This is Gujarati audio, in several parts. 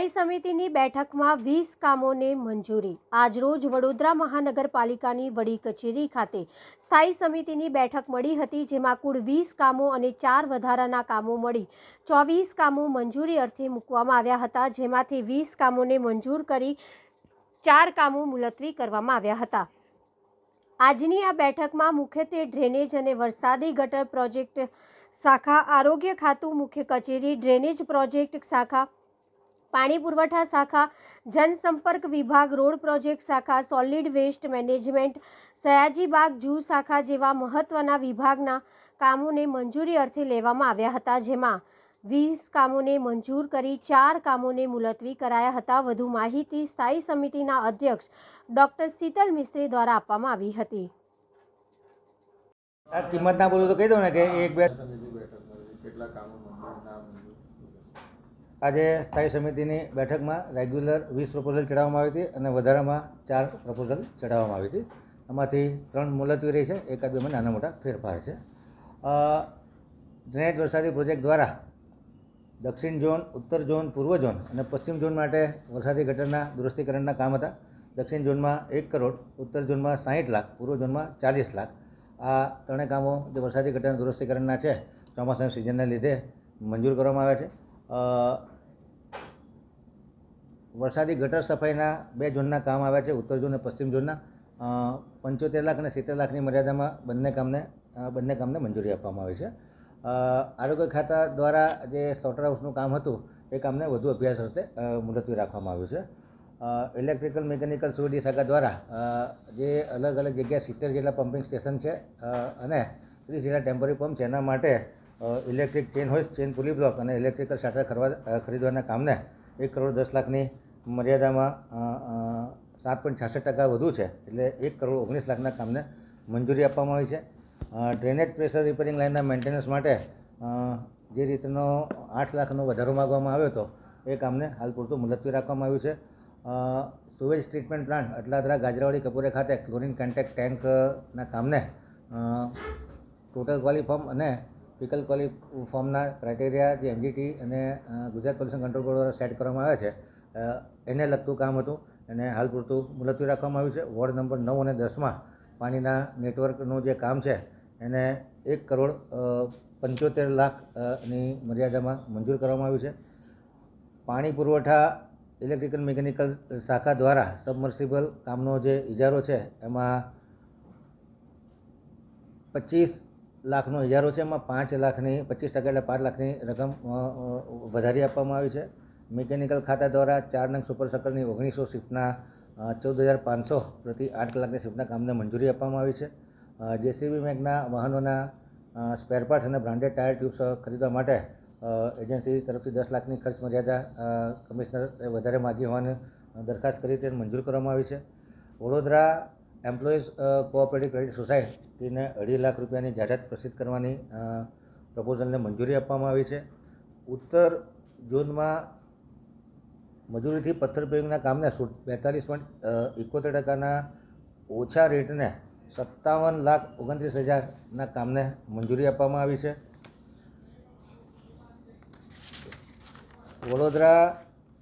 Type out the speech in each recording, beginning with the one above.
સ્થાયી સમિતિની બેઠકમાં વીસ કામોને મંજૂરી. આજરોજ વડોદરા મહાનગરપાલિકાની વડી કચેરી ખાતે સ્થાયી સમિતિની બેઠક મળી હતી, જેમાં કુલ વીસ કામો અને ચાર વધારાના કામો મળી. ચોવીસ કામો મંજૂરી અર્થે મૂકવામાં આવ્યા હતા, જેમાંથી વીસ કામોને મંજૂર કરી ચાર કામો મુલતવી કરવામાં આવ્યા હતા. આજની આ બેઠકમાં મુખ્યત્વે ડ્રેનેજ અને વરસાદી ગટર પ્રોજેક્ટ શાખા, આરોગ્ય ખાતું મુખ્ય કચેરી, ડ્રેનેજ પ્રોજેક્ટ શાખા પાણી પુરવઠા શાખા, જનસંપર્ક વિભાગ, રોડ પ્રોજેક્ટ શાખા solid waste management Sayajibaug zoo શાખા જેવા મહત્ત્વના વિભાગના કામોને મંજૂરી અર્થે લેવામાં આવ્યા હતા, જેમાં વીસ કામોને મંજૂર કરી, ચાર કામોને મુલતવી કરાયા હતા. વધુ માહિતી સ્થાયી સમિતિના અધ્યક્ષ ડૉક્ટર શીતલ મિસ્ત્રી દ્વારા આપવામાં આવી હતી. આ બોલું તો કહી દઉં ને કે એક બે આજે સ્થાયી સમિતિની બેઠકમાં રેગ્યુલર વીસ પ્રપોઝલ ચડાવવામાં આવી હતી અને વધારામાં ચાર પ્રપોઝલ ચડાવવામાં આવી હતી. એમાંથી ત્રણ મુલતવી રહી છે એકાદ બેમાં નાના મોટા ફેરફાર છે. ડ્રેનેજ વરસાદી પ્રોજેક્ટ દ્વારા દક્ષિણ ઝોન, ઉત્તર ઝોન, પૂર્વ ઝોન અને પશ્ચિમ ઝોન માટે વરસાદી ગટરના દુરસ્તીકરણના કામ હતા. દક્ષિણ ઝોનમાં એક કરોડ, ઉત્તર ઝોનમાં સાહીઠ લાખ, પૂર્વ ઝોનમાં ચાલીસ લાખ. આ ત્રણેય કામો જે વરસાદી ગટરના દુરસ્તીકરણના છે, ચોમાસાની સિઝનને લીધે મંજૂર કરવામાં આવ્યા છે. વરસાદી ગટર સફાઈના બે ઝોનના કામ આવ્યા છે ઉત્તર ઝોન અને પશ્ચિમ ઝોનના. પંચોતેર લાખ અને સિત્તેર લાખની મર્યાદામાં બંને કામને બંને કામને મંજૂરી આપવામાં આવી છે. આરોગ્ય ખાતા દ્વારા જે સ્લોટર હાઉસનું કામ હતું એ કામને વધુ અભ્યાસ અ, મુલતવી રાખવામાં આવ્યું છે. ઇલેક્ટ્રિકલ મિકેનિકલ સુવિધી શાખા દ્વારા જે અલગ અલગ જગ્યાએ સિત્તેર જેટલા પમ્પિંગ સ્ટેશન છે અને ત્રીસ જેટલા ટેમ્પરરી પંપ છે એના માટે ઇલેક્ટ્રિક ચેન હોય ચેન પુલી બ્લોક અને ઇલેક્ટ્રિકલ શાટર ખરવા ખરીદવાના કામને એક કરોડ દસ લાખની મર્યાદામાં સાત પોઈન્ટ છાસઠ ટકા વધુ છે. એટલે એક કરોડ ઓગણીસ લાખના કામને મંજૂરી આપવામાં આવી છે. ડ્રેનેજ પ્રેશર રિપેરિંગ લાઇનના મેન્ટેનન્સ માટે જે રીતનો આઠ લાખનો વધારો માગવામાં આવ્યો હતો, એ કામને હાલ પૂરતું મુલતવી રાખવામાં આવ્યું છે. Sewage treatment plant Atladara Gajrawadi કપૂરે ખાતે ક્લોરિન કન્ટેક્ટ ટેન્કના કામને ટોટલ ક્વોલિફોર્મ અને ફિકલ ક્વોલી ફોર્મના ક્રાઇટેરિયા જે એનજીટી અને ગુજરાત પોલ્યુશન કંટ્રોલ બોર્ડ દ્વારા સેટ કરવામાં આવ્યા છે એને લગતું કામ હતું એને હાલ પૂરતું મુલતવી રાખવામાં આવ્યું છે. વોર્ડ નંબર નવ અને દસમાં પાણીના નેટવર્કનું જે કામ છે, એને એક કરોડ પંચોતેર લાખની મર્યાદામાં મંજૂર કરવામાં આવ્યું છે. પાણી પુરવઠા ઇલેક્ટ્રિકલ મિકેનિકલ શાખા દ્વારા સબમર્સિબલ કામનો જે ઇજારો છે, એમાં પચીસ લાખનો ઇજારો છે, એમાં પાંચ લાખની, પચીસ ટકા એટલે પાંચ લાખની રકમ વધારી આપવામાં આવી છે. મિકેનિકલ ખાતા દ્વારા ચાર નંગ સુપર સર્કલની ઓગણીસો શિફ્ટના ચૌદ હજાર પાંચસો પ્રતિ આઠ કલાકની શિફ્ટના કામને મંજૂરી આપવામાં આવી છે. જેસીબી મેગના વાહનોના સ્પેરપાર્ટ અને બ્રાન્ડેડ ટાયર ટ્યુબ્સ ખરીદવા માટે એજન્સી તરફથી દસ લાખની ખર્ચ મર્યાદા કમિશનર વધારે માગી હોવાની દરખાસ્ત કરી તેને મંજૂર કરવામાં આવી છે. વડોદરા એમ્પ્લોઈઝ કોઓપરેટિવ ક્રેડિટ સોસાયટીને અઢી લાખ રૂપિયાની જાહેરાત પ્રસિદ્ધ કરવાની પ્રપોઝલને મંજૂરી આપવામાં આવી છે. ઉત્તર ઝોનમાં મજૂરીથી પથ્થર પેવિંગના કામને બેતાલીસ પોઈન્ટ એકોતેર ટકાના ઓછા રેટને સત્તાવન લાખ ઓગણત્રીસ હજારના કામને મંજૂરી આપવામાં આવી છે. વડોદરા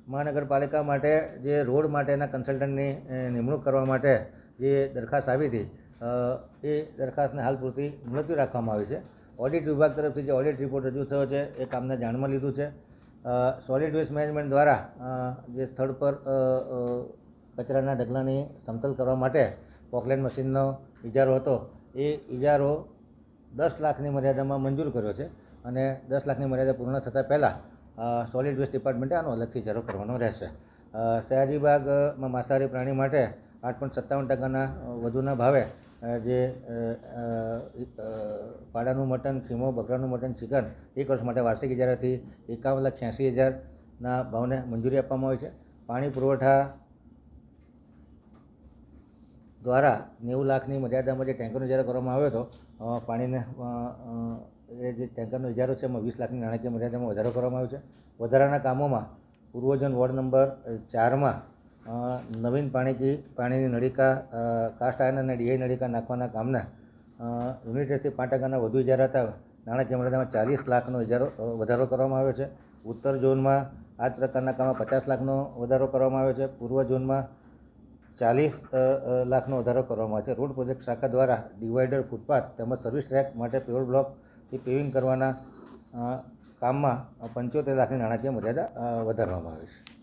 મહાનગરપાલિકા માટે જે રોડ માટેના કન્સલ્ટન્ટની નિમણૂક કરવા માટે જે દરખાસ્ત આવી હતી એ દરખાસ્તને હાલ પૂરતી મુલતવી રાખવામાં આવી છે. ઓડિટ વિભાગ તરફથી જે ઓડિટ રિપોર્ટ રજૂ થયો છે, એ કામને જાણમાં લીધું છે. સોલિડ વેસ્ટ મેનેજમેન્ટ દ્વારા જે સ્થળ પર કચરાના ઢગલાની સમતલ કરવા માટે પોકલેન મશીનનો ઇજારો હતો, એ ઇજારો દસ લાખની મર્યાદામાં મંજૂર કર્યો છે અને દસ લાખની મર્યાદા પૂર્ણ થતાં પહેલાં સોલિડ વેસ્ટ ડિપાર્ટમેન્ટે આનો અલગથી ઇજારો કરવાનો રહેશે. સયાજીબાગમાં માંસાહારી પ્રાણી માટે આઠ પોઈન્ટ સત્તાવન ટકાના વધુના ભાવે જે પાડાનું મટન, ખીમો, બકરાનું મટન, ચિકન એક વર્ષ માટે વાર્ષિક ઇજારાથી એકાવન લાખ છ્યાસી હજારના ભાવને મંજૂરી આપવામાં આવી છે. પાણી પુરવઠા દ્વારા નેવું લાખની મર્યાદામાં જે ટેન્કરનો ઇજારો કરવામાં આવ્યો હતો પાણીને એ જે ટેન્કરનો ઇજારો છે એમાં વીસ લાખની નાણાકીય મર્યાદામાં વધારો કરવામાં આવ્યો છે. વધારાના કામોમાં પૂર્વજન વોર્ડ નંબર ચારમાં નવીન પાણીકી પાણીની નળિકા કાસ્ટ આયર્ન અને ડીઆઈ નળિકા નાખવાના કામના અ, યુનિટેથી પાંચ ટકાના વધુ ઇજારાતા નાણાકીય મર્યાદામાં ચાલીસ લાખનો ઇજારો વધારો કરવામાં આવ્યો છે. ઉત્તર ઝોનમાં આ પ્રકારના કામમાં પચાસ લાખનો વધારો કરવામાં આવ્યો છે. પૂર્વ ઝોનમાં ચાલીસ લાખનો વધારો કરવામાં આવ્યો છે. રોડ પ્રોજેક્ટ શાખા દ્વારા ડિવાઈડર ફૂટપાથ તેમજ સર્વિસ ટ્રેક માટે પેવર બ્લોકથી પેવિંગ કરવાના કામમાં પંચોતેર લાખની નાણાકીય મર્યાદા વધારવામાં આવી છે.